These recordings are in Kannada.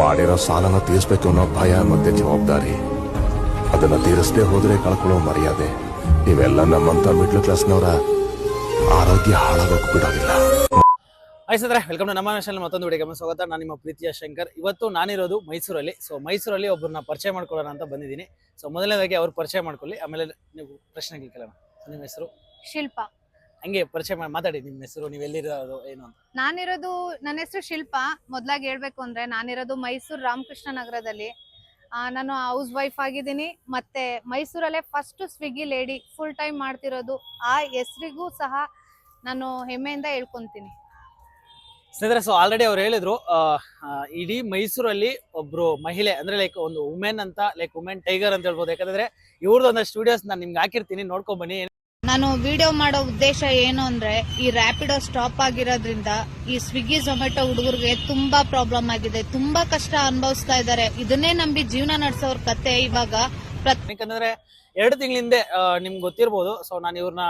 ಮಾಡಿರೋ ಸಾಲನ ತೀರಿಸ್ಬೇಕು ಅನ್ನೋ ಭಯ ಮತ್ತೆ ಜವಾಬ್ದಾರಿ. ಅದನ್ನ ತೀರಿಸದೆ ಹೋದ್ರೆ ಕಳ್ಕೊಳ್ಳೋ ಮರ್ಯಾದೆ. ಇವೆಲ್ಲ ನಮ್ಮಂತ ಮಿಡ್ಲ್ ಕ್ಲಾಸ್ನವರ ಆರೋಗ್ಯ ಹಾಳಾಗೋಕ್ ಬಿಡೋದಿಲ್ಲ. ಹಾಯ್ ಸದ್ರೆ ವೆಲ್ಕಮ್ ಟು ನಮ್ಮ ಚಾನಲ್ ಮತ್ತೊಂದು ವಿಡಿಯೋಗೆ ಗಮನ ಸ್ವಾಗತ. ನಾನು ನಿಮ್ಮ ಪ್ರೀತಿಯ ಶಂಕರ್. ಇವತ್ತು ನಾನಿರೋದು ಮೈಸೂರಲ್ಲಿ. ಸೊ ಮೈಸೂರಲ್ಲಿ ಒಬ್ಬರನ್ನ ಪರಿಚಯ ಮಾಡ್ಕೊಳ್ಳೋಣ ಅಂತ ಬಂದಿದ್ದೀನಿ. ಸೊ ಮೊದಲನೇದಾಗಿ ಅವ್ರು ಪರಿಚಯ ಮಾಡ್ಕೊಳ್ಳಿ. ಆಮೇಲೆ ನೀವು ಪ್ರಶ್ನೆಗಳು ಕೇಳೋಣ. ನಿಮ್ಮ ಹೆಸರು? ಶಿಲ್ಪ. ಹಂಗೆ ಪರಿಚಯ ಮಾಡಿ ಮಾತಾಡಿ ನಿಮ್ಮ ಹೆಸರು ನೀವು ಎಲ್ಲಿರೋದು ಏನು ಅಂತ. ನಾನಿರೋದು ನನ್ನ ಹೆಸರು ಶಿಲ್ಪ. ಮೊದ್ಲಾಗಿ ಹೇಳ್ಬೇಕು ಅಂದ್ರೆ ನಾನಿರೋದು ಮೈಸೂರು ರಾಮಕೃಷ್ಣ ನಗರದಲ್ಲಿ. ಆ, ನಾನು ಹೌಸ್ ವೈಫ್ ಆಗಿದ್ದೀನಿ. ಮತ್ತೆ ಮೈಸೂರಲ್ಲೇ first Swiggy lady full time ಮಾಡ್ತಿರೋದು. ಆ ಹೆಸರಿಗೂ ಸಹ ನಾನು ಹೆಮ್ಮೆಯಿಂದ ಹೇಳ್ಕೊಂತೀನಿ. ಸ್ನೇಹಿತರೆ ಸೊ ಆಲ್ರೆಡಿ ಅವ್ರು ಹೇಳಿದ್ರು ಆ, ಆ, ಇಡೀ ಮೈಸೂರಲ್ಲಿ ಒಬ್ರು ಮಹಿಳೆ ಅಂದ್ರೆ ಲೈಕ್ ಒಂದು ವುಮೆನ್ ಅಂತ ಲೈಕ್ ವುಮೆನ್ ಟೈಗರ್ ಅಂತ ಹೇಳ್ಬೋದು. ಯಾಕಂದ್ರೆ ಇವ್ರದ್ದು ಒಂದಷ್ಟು ಸ್ಟುಡಿಯೋಸ್ ನಾನು ನಿಮ್ಗೆ ಹಾಕಿರ್ತೀನಿ ನೋಡ್ಕೊಂಡ್ ಬನ್ನಿ. ನಾನು ವಿಡಿಯೋ ಮಾಡೋ ಉದ್ದೇಶ ಏನು ಅಂದ್ರೆ, ಈ ರ್ಯಾಪಿಡೋ ಸ್ಟಾಪ್ ಆಗಿರೋದ್ರಿಂದ ಈ ಸ್ವಿಗ್ಗಿ ಝೊಮ್ಯಾಟೊ ಹುಡುಗರಿಗೆ ತುಂಬಾ ಪ್ರಾಬ್ಲಮ್ ಆಗಿದೆ. ತುಂಬಾ ಕಷ್ಟ ಅನುಭವಿಸ್ತಾ ಇದ್ದಾರೆ. ಇದನ್ನೇ ನಂಬಿ ಜೀವನ ನಡೆಸೋರ್ ಕತೆ ಇವಾಗ ಯಾಕಂದ್ರೆ ಎರಡು ತಿಂಗಳ ಹಿಂದೆ ನಿಮ್ಗೆ ಗೊತ್ತಿರ್ಬೋದು. ಸೊ ನಾನು ಇವ್ರನ್ನ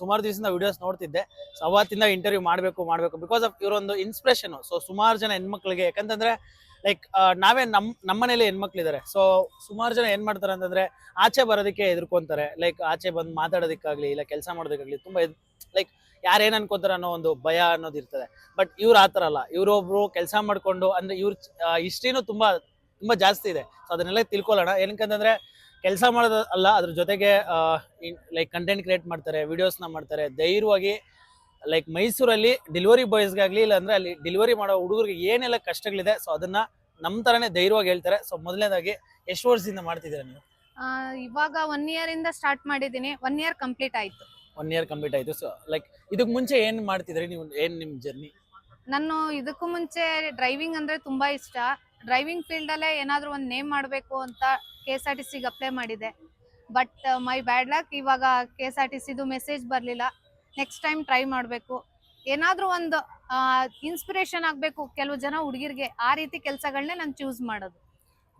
ಸುಮಾರು ದಿವಸದಿಂದ ವಿಡಿಯೋಸ್ ನೋಡ್ತಿದ್ದೆ. ಸೊ ಅವತ್ತಿಂದ ಇಂಟರ್ವ್ಯೂ ಮಾಡಬೇಕು ಮಾಡಬೇಕು ಬಿಕಾಸ್ ಆಫ್ ಇವರೊಂದು ಇನ್ಸ್ಪಿರೇಷನ್ ಸೊ ಸುಮಾರು ಜನ ಹೆಣ್ಮಕ್ಳಿಗೆ, ಯಾಕಂತಂದ್ರೆ ಲೈಕ್ ನಾವೇ ನಮ್ ನಮ್ಮನೇಲಿ ಹೆಣ್ಮಕ್ಳಿದ್ದಾರೆ ಸೊ ಸುಮಾರು ಜನ ಏನ್ ಮಾಡ್ತಾರೆ ಅಂತಂದ್ರೆ ಆಚೆ ಬರೋದಕ್ಕೆ ಎದುರ್ಕೊಂತಾರೆ ಲೈಕ್ ಆಚೆ ಬಂದು ಮಾತಾಡೋದಕ್ಕಾಗ್ಲಿ, ಇಲ್ಲ ಕೆಲಸ ಮಾಡೋದಕ್ಕಾಗ್ಲಿ ತುಂಬಾ ಲೈಕ್ ಯಾರು ಏನು ಅನ್ಕೊಂತಾರೆ ಅನ್ನೋ ಒಂದು ಭಯ ಅನ್ನೋದು ಇರ್ತದೆ. ಬಟ್ ಇವ್ರು ಆ ಥರ ಅಲ್ಲ. ಇವ್ರೊಬ್ರು ಕೆಲಸ ಮಾಡ್ಕೊಂಡು, ಅಂದ್ರೆ ಇವ್ರ ಹಿಸ್ಟ್ರಿನೂ ತುಂಬಾ ತುಂಬಾ ಜಾಸ್ತಿ ಇದೆ. ಸೊ ಅದನ್ನೆಲ್ಲ ತಿಳ್ಕೊಳ್ಳೋಣ. ಏನಕ್ಕಂತಂದ್ರೆ, ಕೆಲಸ ಮಾಡೋದಲ್ಲ ಅದ್ರ ಜೊತೆಗೆ ಲೈಕ್ ಕಂಟೆಂಟ್ ಕ್ರಿಯೇಟ್ ಮಾಡ್ತಾರೆ ವಿಡಿಯೋಸ್ನ ಮಾಡ್ತಾರೆ. ಧೈರ್ಯವಾಗಿ ಲೈಕ್ ಮೈಸೂರಲ್ಲಿ ಡೆಲಿವರಿ ಬಾಯ್ಸ್ಗಾಗಲಿ ಇಲ್ಲ ಅಂದ್ರೆ ಅಲ್ಲಿ ಡೆಲಿವರಿ ಮಾಡೋ ಹುಡುಗರಿಗೆ ಏನೆಲ್ಲ ಕಷ್ಟಗಳಿದೆ ಸೊ ಅದನ್ನ ನಮ್ಮ ತರನೇ ಧೈರ್ಯವಾಗಿ ಹೇಳ್ತಾರೆ. ಸೊ ಮೊದಲನೇದಾಗಿ ಎಷ್ಟು ವರ್ಷದಿಂದ ಮಾಡ್ತಿದ್ದೀರಾ ನೀವು? ಆ, ಇವಾಗ ಒನ್ ಇಯರ್ ಇಂದ ಸ್ಟಾರ್ಟ್ ಮಾಡಿದ್ದೀನಿ. ಒನ್ ಇಯರ್ ಕಂಪ್ಲೀಟ್ ಆಯ್ತು. ಒನ್ ಇಯರ್ ಕಂಪ್ಲೀಟ್ ಆಯ್ತು. ಸೊ ಲೈಕ್ ಇದಕ್ ಮುಂಚೆ ಏನ್ ಮಾಡ್ತಿದ್ರಿ ನೀವು? ಏನ್ ನಿಮ್ ಜರ್ನಿ ನಾನು ಇದಕ್ಕೂ ಮುಂಚೆ ಡ್ರೈವಿಂಗ್ ಅಂದ್ರೆ ತುಂಬಾ ಇಷ್ಟ. ಡ್ರೈವಿಂಗ್ ಫೀಲ್ಡ್ ಅಲ್ಲೇ ಏನಾದ್ರೂ ಒಂದು ನೇಮ್ ಮಾಡಬೇಕು ಅಂತ ಕೆ ಎಸ್ ಆರ್ ಟಿ ಸಿಗೆ ಅಪ್ಲೈ ಮಾಡಿದೆ. ಬಟ್ ಮೈ ಬ್ಯಾಡ್ ಲಕ್ ಇವಾಗ ಕೆ ಎಸ್ ಆರ್ ಟಿ ಸಿದು ಮೆಸೇಜ್ ಬರಲಿಲ್ಲ. ನೆಕ್ಸ್ಟ್ ಟೈಮ್ ಟ್ರೈ ಮಾಡಬೇಕು. ಏನಾದರೂ ಒಂದು ಇನ್ಸ್ಪಿರೇಷನ್ ಆಗಬೇಕು ಕೆಲವು ಜನ ಹುಡುಗಿರಿಗೆ ಆ ರೀತಿ ಕೆಲಸಗಳನ್ನೇ ನಾನು ಚೂಸ್ ಮಾಡೋದು.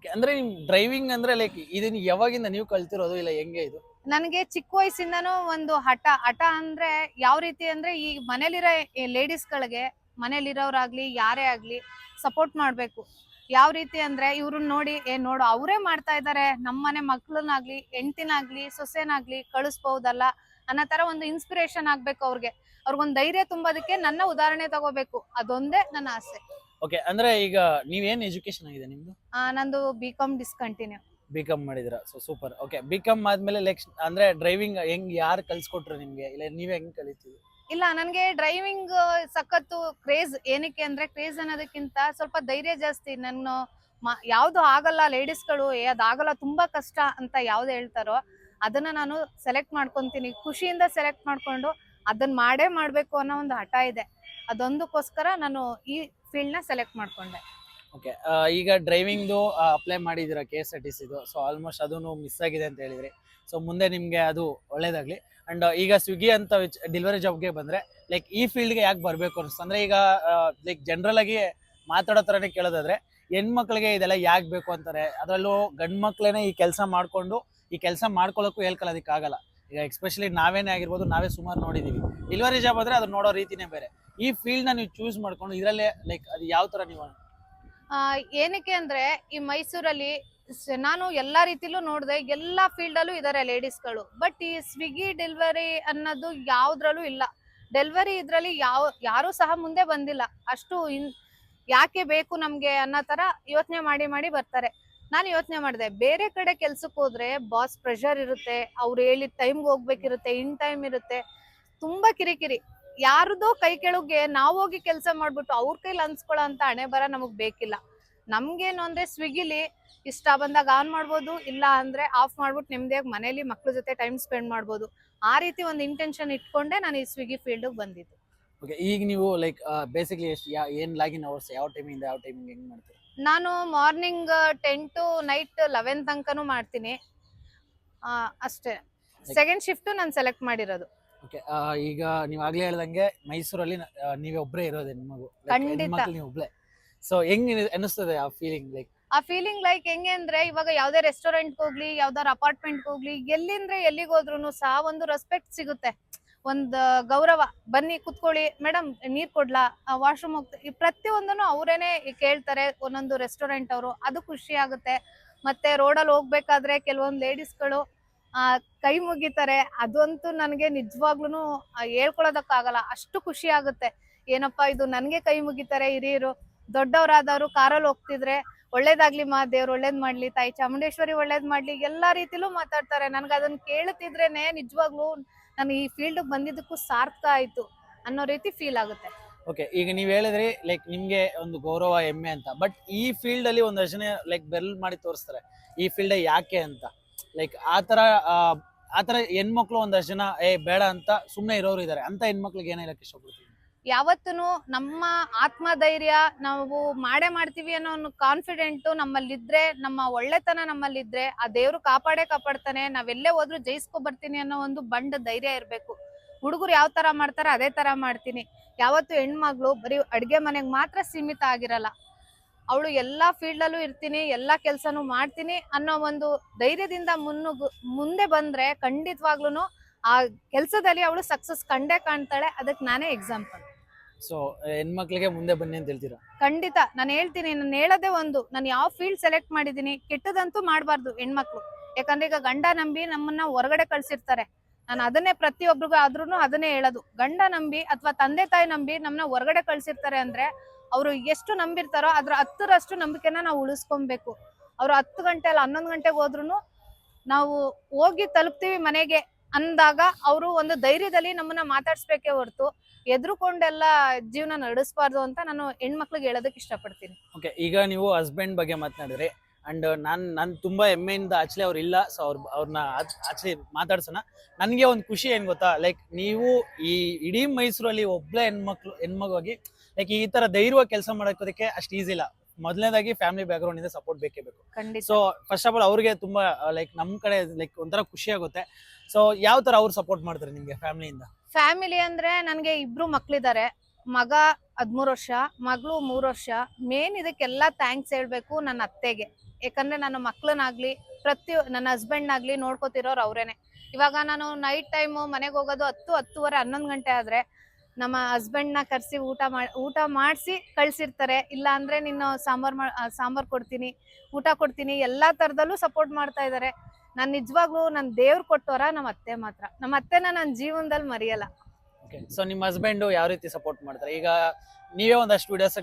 ಅಂದ್ರೆ ನಿಮ್ ಡ್ರೈವಿಂಗ್ ಅಂದ್ರೆ ಲೈಕ್ ಇದನ್ನ ಯಾವಾಗಿಂದ ನೀವು ಕಲ್ತಿರೋದು ಇಲ್ಲ ಹೆಂಗೆ ಇದು? ನನಗೆ ಚಿಕ್ಕ ವಯಸ್ಸಿಂದನೂ ಒಂದು ಹಠ ಹಠ ಅಂದ್ರೆ ಯಾವ ರೀತಿ ಅಂದ್ರೆ ಈ ಮನೇಲಿರೋ ಲೇಡೀಸ್ಗಳಿಗೆ ಮನೇಲಿರೋರಾಗ್ಲಿ ಯಾರೇ ಆಗ್ಲಿ ಸಪೋರ್ಟ್ ಮಾಡ್ಬೇಕು. ಯಾವ ರೀತಿ ಅಂದ್ರೆ ಇವ್ರನ್ನ ನೋಡಿ ಏ ನೋಡು ಅವರೇ ಮಾಡ್ತಾ ಇದ್ದಾರೆ ನಮ್ಮ ಮನೆ ಮಕ್ಳನ್ನಾಗ್ಲಿ ಹೆಂಡ್ತಿನಾಗ್ಲಿ ಸೊಸೆನಾಗ್ಲಿ ಕಳಿಸ್ಬಹುದಲ್ಲ ಅನ್ನೋ ತರ ಒಂದು ಇನ್ಸ್ಪಿರೇಷನ್ ಆಗ್ಬೇಕು ಅವ್ರಿಗೆ. ಅವ್ರಿಗೊಂದ್ ಧೈರ್ಯ ತುಂಬೋದಕ್ಕೆ ನನ್ನ ಉದಾಹರಣೆ ತಗೋಬೇಕು. ಅದೊಂದೇ ನನ್ನ ಆಸೆ. ಓಕೆ ಅಂದ್ರೆ ಈಗ ನೀವೇನ್ ಎಜುಕೇಶನ್ ಆಗಿದೆ ನಿಮ್ದು? ಆ, ನಂದು B com discontinue B com ಮಾಡಿದ್ರ so super okay B com ಆದ್ಮೇಲೆ ಲೈಕ್ ಅಂದ್ರೆ ಡ್ರೈವಿಂಗ್ ಹೆಂಗ್ ಯಾರು ಕಲ್ಸ್ಕೊಟ್ರು ನಿಮ್ಗೆ? ಇಲ್ಲ ನೀವೇ ಹೆಂಗ್ ಕಲಿತೀವಿ ಇಲ್ಲ ನನಗೆ ಡ್ರೈವಿಂಗ್ ಸಖತ್ತು ಕ್ರೇಜ್ ಏನಕ್ಕೆ ಅಂದ್ರೆ ಕ್ರೇಜ್ ಅನ್ನೋದಕ್ಕಿಂತ ಸ್ವಲ್ಪ ಧೈರ್ಯ ಜಾಸ್ತಿ. ನಾನು ಮ- ಯಾವ್ದು ಆಗಲ್ಲ ಲೇಡೀಸ್ಗಳು ಏ ಅದಾಗಲ್ಲ ತುಂಬಾ ಕಷ್ಟ ಅಂತ ಯಾವ್ದು ಹೇಳ್ತಾರೋ ಅದನ್ನ ನಾನು ಸೆಲೆಕ್ಟ್ ಮಾಡ್ಕೊಂತೀನಿ. ಖುಷಿಯಿಂದ ಸೆಲೆಕ್ಟ್ ಮಾಡ್ಕೊಂಡು ಅದನ್ನ ಮಾಡೇ ಮಾಡಬೇಕು ಅನ್ನೋ ಒಂದು ಹಠ ಇದೆ. ಅದೊಂದಕ್ಕೋಸ್ಕರ ನಾನು ಈ ಫೀಲ್ಡ್ನ ಸೆಲೆಕ್ಟ್ ಮಾಡ್ಕೊಂಡೆ. ಓಕೆ ಈಗ ಡ್ರೈವಿಂಗ್ದು ಅಪ್ಲೈ ಮಾಡಿದಿರ ಕೆ ಎಸ್ ಆರ್ ಟಿ ಸಿದು ಸೊ ಆಲ್ಮೋಸ್ಟ್ ಅದೂ ಮಿಸ್ ಆಗಿದೆ ಅಂತ ಹೇಳಿದ್ರಿ. ಸೊ ಮುಂದೆ ನಿಮಗೆ ಅದು ಒಳ್ಳೇದಾಗ್ಲಿ. ಅಂಡ್ ಈಗ ಸ್ವಿಗ್ಗಿ ಅಂತ ಡೆಲಿವರಿ ಜಾಬ್ಗೆ ಬಂದ್ರೆ ಲೈಕ್ ಈ ಫೀಲ್ಡ್ಗೆ ಯಾಕೆ ಬರಬೇಕು ಅನಿಸ್ತು ಅಂದ್ರೆ ಈಗ ಲೈಕ್ ಜನರಲ್ ಆಗಿ ಮಾತಾಡೋ ಥರನೇ ಕೇಳೋದಾದ್ರೆ, ಹೆಣ್ಮಕ್ಳಿಗೆ ಇದೆಲ್ಲ ಯಾಕೆ ಬೇಕು ಅಂತಾರೆ? ಅದರಲ್ಲೂ ಗಂಡು ಮಕ್ಳೇನೆ ಈ ಕೆಲಸ ಮಾಡ್ಕೊಂಡು ಈ ಕೆಲಸ ಮಾಡ್ಕೊಳ್ಳೋಕ್ಕೂ ಹೇಳ್ಕೊಳ್ಳೋದಕ್ಕಾಗಲ್ಲ ಈಗ ಎಸ್ಪೆಷಲಿ ನಾವೇನೇ ಆಗಿರ್ಬೋದು, ನಾವೇ ಸುಮಾರು ನೋಡಿದ್ದೀವಿ ಡೆಲಿವರಿ ಜಾಬ್ ಆದರೆ ಅದು ನೋಡೋ ರೀತಿನೇ ಬೇರೆ. ಈ ಫೀಲ್ಡ್ನ ನೀವು ಚೂಸ್ ಮಾಡ್ಕೊಂಡು ಇದರಲ್ಲೇ ಲೈಕ್ ಅದು ಯಾವ ಥರ ನೀವು ಏನಕ್ಕೆ ಅಂದ್ರೆ ಈ ಮೈಸೂರಲ್ಲಿ ನಾನು ಎಲ್ಲ ರೀತಿಲೂ ನೋಡಿದೆ ಎಲ್ಲ ಫೀಲ್ಡಲ್ಲೂ ಇದ್ದಾರೆ ಲೇಡೀಸ್ಗಳು ಬಟ್ ಈ ಸ್ವಿಗ್ಗಿ ಡೆಲಿವರಿ ಅನ್ನೋದು ಯಾವುದ್ರಲ್ಲೂ ಇಲ್ಲ. ಡೆಲಿವರಿ ಇದರಲ್ಲಿ ಯಾವ, ಯಾರು ಸಹ ಮುಂದೆ ಬಂದಿಲ್ಲ. ಅಷ್ಟು ಇನ್, ಯಾಕೆ ಬೇಕು ನಮಗೆ ಅನ್ನೋ ಥರ ಯೋಚನೆ ಮಾಡಿ ಮಾಡಿ ಬರ್ತಾರೆ. ನಾನು ಯೋಚನೆ ಮಾಡಿದೆ, ಬೇರೆ ಕಡೆ ಕೆಲ್ಸಕ್ಕೆ ಹೋದ್ರೆ ಬಾಸ್ ಪ್ರೆಷರ್ ಇರುತ್ತೆ, ಅವ್ರು ಹೇಳಿದ ಟೈಮ್ಗೆ ಹೋಗ್ಬೇಕಿರುತ್ತೆ ಇನ್ ಟೈಮ್ ಇರುತ್ತೆ, ತುಂಬಾ ಕಿರಿಕಿರಿ. ಯಾರದೋ ಕೈ ಕೆಳಗೆ ನಾವ್ ಹೋಗಿ ಕೆಲಸ ಮಾಡ್ಬಿಟ್ಟು ಅವ್ರ ಕೈಲಿ ಅನ್ಸ್ಕೊಳ್ಳೋ ಅಂತ ಹಣೆ ಬರ ನಮಗ್ ಬೇಕಿಲ್ಲ. ನಮ್ಗೇನು ಅಂದ್ರೆ ಸ್ವಿಗ್ಗಿಲಿ ಇಷ್ಟ ಬಂದಾಗ ಆನ್ ಮಾಡ್ಬೋದು, ಇಲ್ಲ ಅಂದ್ರೆ ಆಫ್ ಮಾಡ್ಬಿಟ್ಟು ನೆಮ್ಮದಿಯಾಗಿ ಮನೇಲಿ ಮಕ್ಳ ಜೊತೆ ಟೈಮ್ ಸ್ಪೆಂಡ್ ಮಾಡ್ಬೋದು. ಆ ರೀತಿ ಒಂದು ಇಂಟೆನ್ಷನ್ ಇಟ್ಕೊಂಡೆ ನಾನು ಈ ಸ್ವಿಗ್ಗಿ ಫೀಲ್ಡ್ ಬಂದಿದ್ದು. ಓಕೆ ಈಗ ನೀವು ಲೈಕ್ ಬೇಸಿಕ್ಲಿ ಎಷ್ಟು ಲಾಗಿನ್ ಅವರ್ಸ್ ಯಾವ ಟೈಮಿಂದ ಯಾವ ಟೈಮಿಂಗ್ ಹೆಂಗ್ ಮಾಡ್ತೀರಾ? ನಾನು morning ten to night eleven ತನಕನೂ ಮಾಡ್ತೀನಿ. ಆ, ಅಷ್ಟೇ. ಸೆಕೆಂಡ್ ಶಿಫ್ಟ್ ನಾನು ಸೆಲೆಕ್ಟ್ ಮಾಡಿರೋದು. ಓಕೆ ಈಗ ನೀವು ಆಗ್ಲೇ ಹೇಳ್ದಂಗೆ ಮೈಸೂರಲ್ಲಿ ನ- ಆ, ನೀವೇ ಒಬ್ಬರೇ ಇರೋದು ನಿಮಗೂ ಖಂಡಿತ. ನೀವು ಒಬ್ಳೆ. ಸೊ ಹೆಂಗ್ ಅನಿ- ಅನಿಸ್ತದೆ ಆ ಫೀಲಿಂಗ್ ಲೈಕ್ ಆ ಫೀಲಿಂಗ್ ಲೈಕ್ ಹೆಂಗೆ ಅಂದ್ರೆ ಇವಾಗ ಯಾವ್ದೇ ರೆಸ್ಟೋರೆಂಟ್ ಹೋಗ್ಲಿ ಯಾವ್ದಾರ ಅಪಾರ್ಟ್ಮೆಂಟ್ ಹೋಗ್ಲಿ ಎಲ್ಲಿಂದ್ರೆ ಎಲ್ಲಿಗೆ ಹೋದ್ರು ಸಹ ಒಂದು ರೆಸ್ಪೆಕ್ಟ್ ಸಿಗುತ್ತೆ. ಒಂದ್ ಗೌರವ. ಬನ್ನಿ, ಕುತ್ಕೊಳ್ಳಿ. ಮೇಡಮ್ ನೀರ್ ಕೊಡ್ಲಾ? ವಾಶ್ರೂಮ್ ಹೋಗ್ತಾ ಪ್ರತಿಯೊಂದನ್ನು ಅವರೇನೆ ಕೇಳ್ತಾರೆ. ಒಂದೊಂದು ರೆಸ್ಟೋರೆಂಟ್ ಅವರು. ಅದು ಖುಷಿ ಆಗುತ್ತೆ. ಮತ್ತೆ ರೋಡಲ್ಲಿ ಹೋಗ್ಬೇಕಾದ್ರೆ ಕೆಲವೊಂದು ಲೇಡೀಸ್ಗಳು ಕೈ ಮುಗಿತಾರೆ. ಅದಂತೂ ನನಗೆ ನಿಜವಾಗ್ಲೂ ಹೇಳ್ಕೊಳೋದಕ್ಕಾಗಲ್ಲ ಅಷ್ಟು ಖುಷಿ ಆಗುತ್ತೆ. ಏನಪ್ಪಾ ಇದು ನನಗೆ ಕೈ ಮುಗಿತಾರೆ, ಹಿರಿಯರು. ದೊಡ್ಡವರಾದವರು ಕಾರಲ್ಲಿ ಹೋಗ್ತಿದ್ರೆ ಒಳ್ಳೇದಾಗ್ಲಿ ಮಾ ದೇವ್ರು, ಒಳ್ಳೇದ್ ಮಾಡ್ಲಿ. ತಾಯಿ ಚಾಮುಂಡೇಶ್ವರಿ ಒಳ್ಳೇದ್ ಮಾಡ್ಲಿ. ಎಲ್ಲಾ ರೀತಿಲೂ ಮಾತಾಡ್ತಾರೆ. ನನ್ಗೆ ಅದನ್ನ ಕೇಳುತ್ತಿದ್ರೇನೆ ನಿಜವಾಗ್ಲೂ ನಾನು ಈ ಫೀಲ್ಡ್ ಬಂದಿದ್ದಕ್ಕೂ ಸಾರ್ಥಕ ಆಯ್ತು ಅನ್ನೋ ರೀತಿ ಫೀಲ್ ಆಗುತ್ತೆ. ಓಕೆ ಈಗ ನೀವ್ ಹೇಳಿದ್ರಿ ಲೈಕ್ ನಿಮ್ಗೆ ಒಂದು ಗೌರವ, ಹೆಮ್ಮೆ ಅಂತ. ಬಟ್ ಈ ಫೀಲ್ಡ್ ಅಲ್ಲಿ ಒಂದಷ್ಟು ಲೈಕ್ ಬೆರಲ್ ಮಾಡಿ ತೋರಿಸ್ತಾರೆ. ಈ ಫೀಲ್ಡ್ ಯಾಕೆ ಅಂತ. ಲೈಕ್ ಆತರ ಆತರ ಹೆಣ್ಮಕ್ಳು ಒಂದಷ್ಟು ಜನ ಏ, ಬೇಡ ಅಂತ ಸುಮ್ಮನೆ ಇರೋರು ಇದಾರೆ. ಅಂತ ಹೆಣ್ಮಕ್ಳಿಗೆ ಏನೇ ಹೇಳಕ್ ಇಷ್ಟಪಡ್ತೀನಿ ಯಾವತ್ತೂ ನಮ್ಮ ಆತ್ಮಧೈರ್ಯ ನಾವು ಮಾಡೇ ಮಾಡ್ತೀವಿ ಅನ್ನೋ ಒಂದು ಕಾನ್ಫಿಡೆಂಟ್ ನಮ್ಮಲ್ಲಿದ್ರೆ, ನಮ್ಮ ಒಳ್ಳೆತನ ನಮ್ಮಲ್ಲಿದ್ರೆ ಆ ದೇವ್ರು ಕಾಪಾಡೇ ಕಾಪಾಡ್ತಾನೆ. ನಾವೆಲ್ಲೇ ಹೋದ್ರು ಜಯಿಸ್ಕೊ ಬರ್ತೀನಿ ಅನ್ನೋ ಒಂದು ಬಂಡ ಧೈರ್ಯ ಇರ್ಬೇಕು. ಹುಡುಗರು ಯಾವ ತರ ಮಾಡ್ತಾರೆ ಅದೇ ತರ ಮಾಡ್ತೀನಿ. ಯಾವತ್ತು ಹೆಣ್ಮಗಳು ಬರೀ ಅಡ್ಗೆ ಮನೆಗೆ ಮಾತ್ರ ಸೀಮಿತ ಆಗಿರಲ್ಲ. ಅವಳು ಎಲ್ಲಾ ಫೀಲ್ಡ್ ಅಲ್ಲೂ ಇರ್ತೀನಿ, ಎಲ್ಲಾ ಕೆಲಸನೂ ಮಾಡ್ತೀನಿ ಅನ್ನೋ ಒಂದು ಧೈರ್ಯದಿಂದ ಮುನ್ನುಗ್ಗು ಮುಂದೆ ಬಂದ್ರೆ ಖಂಡಿತವಾಗ್ಲೂ ಆ ಕೆಲಸದಲ್ಲಿ ಅವಳು ಸಕ್ಸಸ್ ಕಂಡೇ ಕಾಣ್ತಾಳೆ. ಅದಕ್ಕೆ ನಾನೇ ಎಕ್ಸಾಂಪಲ್ ಸೊ ಹೆಣ್ಮಕ್ಳಿಗೆ ಮುಂದೆ ಬನ್ನಿ ಅಂತ ಹೇಳ್ತೀರಾ? ಖಂಡಿತ. ನಾನು ಹೇಳ್ತೀನಿ, ನಾನು ಹೇಳೋದೇ ಒಂದು. ನಾನು ಯಾವ ಫೀಲ್ಡ್ ಸೆಲೆಕ್ಟ್ ಮಾಡಿದ್ದೀನಿ, ಕೆಟ್ಟದಂತೂ ಮಾಡಬಾರ್ದು ಹೆಣ್ಮಕ್ಳು. ಯಾಕಂದ್ರೆ ಈಗ ಗಂಡ ನಂಬಿ ನಮ್ಮನ್ನ ಹೊರಗಡೆ ಕಳ್ಸಿರ್ತಾರೆ. ನಾನು ಅದನ್ನೇ ಪ್ರತಿಯೊಬ್ರಿಗೂ ಆದ್ರೂ ಅದನ್ನೇ ಹೇಳೋದು. ಗಂಡ ನಂಬಿ ಅಥವಾ ತಂದೆ ತಾಯಿ ನಂಬಿ ನಮ್ಮನ್ನ ಹೊರಗಡೆ ಕಳ್ಸಿರ್ತಾರೆ ಅಂದ್ರೆ, ಅವರು ಎಷ್ಟು ನಂಬಿರ್ತಾರೋ ಅದ್ರ ಹತ್ತರಷ್ಟು ನಂಬಿಕೆನ ನಾವು ಉಳಿಸ್ಕೊಬೇಕು. ಅವ್ರು ಹತ್ತು ಗಂಟೆ ಅಲ್ಲ ಹನ್ನೊಂದು ಗಂಟೆಗೆ ಹೋದ್ರು ನಾವು ಹೋಗಿ ತಲುಪ್ತೀವಿ ಮನೆಗೆ ಅಂದಾಗ ಅವರು ಒಂದು ಧೈರ್ಯದಲ್ಲಿ ನಮ್ಮನ್ನ ಮಾತಾಡ್ಸ್ಬೇಕೇ ಹೊರತು. ಎದ್ರುಕೊಂಡೆಲ್ಲ ಜೀವನ ನಡೆಸಬಾರ್ದು ಅಂತ ನಾನು ಹೆಣ್ಮಕ್ಳಿಗೆ ಹೇಳೋದಕ್ಕೆ ಇಷ್ಟಪಡ್ತೀನಿ. ಓಕೆ ಈಗ ನೀವು ಹಸ್ಬೆಂಡ್ ಬಗ್ಗೆ ಮಾತನಾಡಿದ್ರಿ ಅಂಡ್ ನಾನು ನಾನು ತುಂಬಾ ಹೆಮ್ಮೆಯಿಂದ ಆಕ್ಚುಲಿ ಅವ್ರು ಇಲ್ಲ ಸೊ ಅವ್ರು ಅವ್ರನ್ನ ಆಕ್ಚುಲಿ ಮಾತಾಡ್ಸೋಣ. ನನಗೆ ಒಂದು ಖುಷಿ ಏನು ಗೊತ್ತಾ? ಲೈಕ್ ನೀವು ಈ ಇಡೀ ಮೈಸೂರಲ್ಲಿ ಒಬ್ಳೆ ಹೆಣ್ಮಕ್ಳು ಹೆಣ್ಮಗಾಗಿ ಲೈಕ್ ಈ ತರ ಧೈರ್ಯ ಕೆಲಸ ಮಾಡೋಕ್ಕೋದಕ್ಕೆ ಅಷ್ಟು ಈಸಿ ಇಲ್ಲ. ಮೊದಲನೇದಾಗಿ ಫ್ಯಾಮಿಲಿ ಬ್ಯಾಕ್ಗ್ರೌಂಡ್ ಇಂದ ಸಪೋರ್ಟ್ ಬೇಕೇ ಬೇಕು. ಖಂಡಿತ. ಸೊ ಫಸ್ಟ್ ಆಫ್ ಆಲ್ ಅವ್ರಿಗೆ ತುಂಬಾ ಲೈಕ್ ನಮ್ ಕಡೆ ಲೈಕ್ ಒಂಥರ ಖುಷಿ ಆಗುತ್ತೆ. ಸೊ ಯಾವ ತರ ಅವ್ರು ಸಪೋರ್ಟ್ ಮಾಡ್ತಾರೆ ನಿಮ್ಗೆ ಫ್ಯಾಮಿಲಿಯಿಂದ ಫ್ಯಾಮಿಲಿ ಅಂದ್ರೆ ನನ್ಗೆ ಇಬ್ರು ಮಕ್ಳಿದ್ದಾರೆ ಮಗ ಹದ್ಮೂರ್ ವರ್ಷ ಮಗಳು ಮೂರು ವರ್ಷ. ಮೇನ್ ಇದಕ್ಕೆಲ್ಲ ಥ್ಯಾಂಕ್ಸ್ ಹೇಳ್ಬೇಕು ನನ್ನ ಅತ್ತೆಗೆ. ಯಾಕಂದ್ರೆ ನನ್ನ ಮಕ್ಳನ್ನಾಗ್ಲಿ ಪ್ರತಿ ನನ್ನ ಹಸ್ಬೆಂಡ್ ಆಗ್ಲಿ ನೋಡ್ಕೋತಿರೋರು ಅವ್ರೇನೆ. ಇವಾಗ ನಾನು ನೈಟ್ ಟೈಮು ಮನೆಗೆ ಹೋಗೋದು ಹತ್ತು ಹತ್ತುವರೆ ಹನ್ನೊಂದು ಗಂಟೆ ಆದ್ರೆ ನಮ್ಮ ಹಸ್ಬೆಂಡ್ನ ಕರ್ಸಿ ಊಟ ಮಾಡಿ ಊಟ ಮಾಡಿಸಿ ಕಳ್ಸಿರ್ತಾರೆ. ಇಲ್ಲ ಅಂದ್ರೆ ನೀನು ಸಾಂಬಾರ್ ಮಾ ಸಾಂಬಾರ್ ಕೊಡ್ತೀನಿ, ಊಟ ಕೊಡ್ತೀನಿ, ಎಲ್ಲಾ ತರದಲ್ಲೂ ಸಪೋರ್ಟ್ ಮಾಡ್ತಾ ಇದ್ದಾರೆ ನಾನು ನಿಜವಾಗ್ಲೂ ನನ್ ದೇವ್ರು ಕೊಟ್ಟವರ ನಮ್ಮ ಅತ್ತೆ ಮಾತ್ರ. ನಮ್ಮ ಅತ್ತೆನ ನನ್ನ ಜೀವನದಲ್ಲಿ ಮರೆಯಲ್ಲ. ಸೊ ನಿಮ್ಮ ಹಸ್ಬೆಂಡು ಯಾವ ರೀತಿ ಸಪೋರ್ಟ್ ಮಾಡ್ತಾರೆ? ಈಗ ನೀವೇ ಒಂದಷ್ಟು ವಿಡಿಯೋಸ್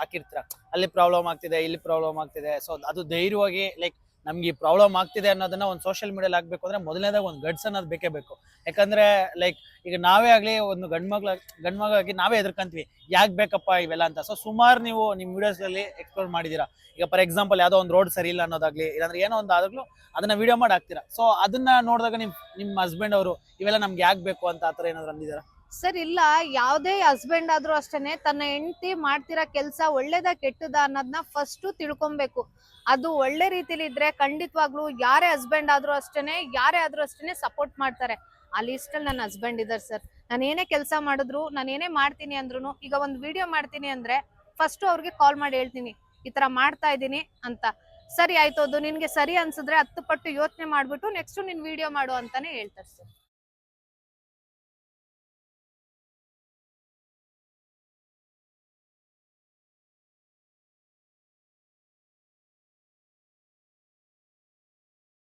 ಹಾಕಿರ್ತೀರ. ಅಲ್ಲಿ ಪ್ರಾಬ್ಲಮ್ ಆಗ್ತಿದೆ, ಇಲ್ಲಿ ಪ್ರಾಬ್ಲಮ್ ಆಗ್ತಿದೆ. ಸೊ ಅದು ಧೈರ್ಯವಾಗಿ ಲೈಕ್ ನಮ್ಗೆ ಈ ಪ್ರಾಬ್ಲಮ್ ಆಗ್ತಿದೆ ಅನ್ನೋದನ್ನ ಒಂದು ಸೋಷಿಯಲ್ ಮೀಡಿಯಲ್ಲಿ ಆಗ್ಬೇಕು ಅಂದ್ರೆ ಮೊದಲನೇದಾಗ ಒಂದು ಗಡ್ಸ್ ಅನ್ನೋದು ಬೇಕೇ ಬೇಕು. ಯಾಕಂದ್ರೆ ಲೈಕ್ ಈಗ ನಾವೇ ಆಗಲಿ ಒಂದು ಗಂಡ್ಮಗ್ಳ ಗಂಡ್ಮಗಾಗಿ ನಾವೇ ಎದ್ಕಂತೀವಿ ಯಾಕೆ ಬೇಕಪ್ಪ ಇವೆಲ್ಲ ಅಂತ. ಸೊ ಸುಮಾರು ನೀವು ನಿಮ್ಮ ವಿಡಿಯೋಸ್ ಅಲ್ಲಿ ಎಕ್ಸ್ಪ್ಲೋರ್ ಮಾಡಿದೀರಾ. ಈಗ ಫಾರ್ ಎಕ್ಸಾಂಪಲ್ ಯಾವುದೋ ಒಂದು ರೋಡ್ ಸರಿ ಇಲ್ಲ ಅನ್ನೋದಾಗ್ಲಿ, ಇಲ್ಲಾಂದ್ರೆ ಏನೋ ಒಂದು ಆದಾಗ್ಲೂ ಅದನ್ನ ವಿಡಿಯೋ ಮಾಡಿ ಹಾಕ್ತೀರಾ. ಸೊ ಅದನ್ನ ನೋಡಿದಾಗ ನಿಮ್ಮ ನಿಮ್ಮ ಹಸ್ಬೆಂಡ್ ಅವರು, ಇವೆಲ್ಲ ನಮ್ಗೆ ಯಾಕೆ ಬೇಕು ಅಂತ ಆತರ ಏನಾದ್ರು ಅಂದಿದಾರ? ಸರ್, ಇಲ್ಲ, ಯಾವ್ದೇ ಹಸ್ಬೆಂಡ್ ಆದ್ರೂ ಅಷ್ಟೇನೆ ತನ್ನ ಹೆಂಡತಿ ಮಾಡ್ತಿರೋ ಕೆಲಸ ಒಳ್ಳೇದ ಕೆಟ್ಟದ ಅನ್ನೋದನ್ನ ಫಸ್ಟ್ ತಿಳ್ಕೊಬೇಕು. ಅದು ಒಳ್ಳೆ ರೀತಿಲಿ ಇದ್ರೆ ಖಂಡಿತವಾಗ್ಲೂ ಯಾರೇ ಹಸ್ಬೆಂಡ್ ಆದ್ರೂ ಅಷ್ಟೇನೆ, ಯಾರೇ ಆದ್ರೂ ಅಷ್ಟೇನೆ ಸಪೋರ್ಟ್ ಮಾಡ್ತಾರೆ. ಆ ಲಿಸ್ಟ್ ನನ್ನ ಹಸ್ಬೆಂಡ್ ಇದ್ದಾರೆ ಸರ್. ನಾನು ಏನೇ ಕೆಲಸ ಮಾಡಿದ್ರು, ನಾನು ಏನೇ ಮಾಡ್ತೀನಿ ಅಂದ್ರೂ ಈಗ ಒಂದು ವಿಡಿಯೋ ಮಾಡ್ತೀನಿ ಅಂದ್ರೆ ಫಸ್ಟ್ ಅವ್ರಿಗೆ ಕಾಲ್ ಮಾಡಿ ಹೇಳ್ತೀನಿ, ಈ ತರ ಮಾಡ್ತಾ ಇದ್ದೀನಿ ಅಂತ. ಸರಿ ಆಯ್ತು, ಅದು ನಿನ್ಗೆ ಸರಿ ಅನ್ಸಿದ್ರೆ ಹತ್ತು ಪಟ್ಟು ಯೋಚನೆ ಮಾಡ್ಬಿಟ್ಟು ನೆಕ್ಸ್ಟ್ ನಿನ್ ವಿಡಿಯೋ ಮಾಡು ಅಂತಾನೆ ಹೇಳ್ತಾರೆ ಸರ್.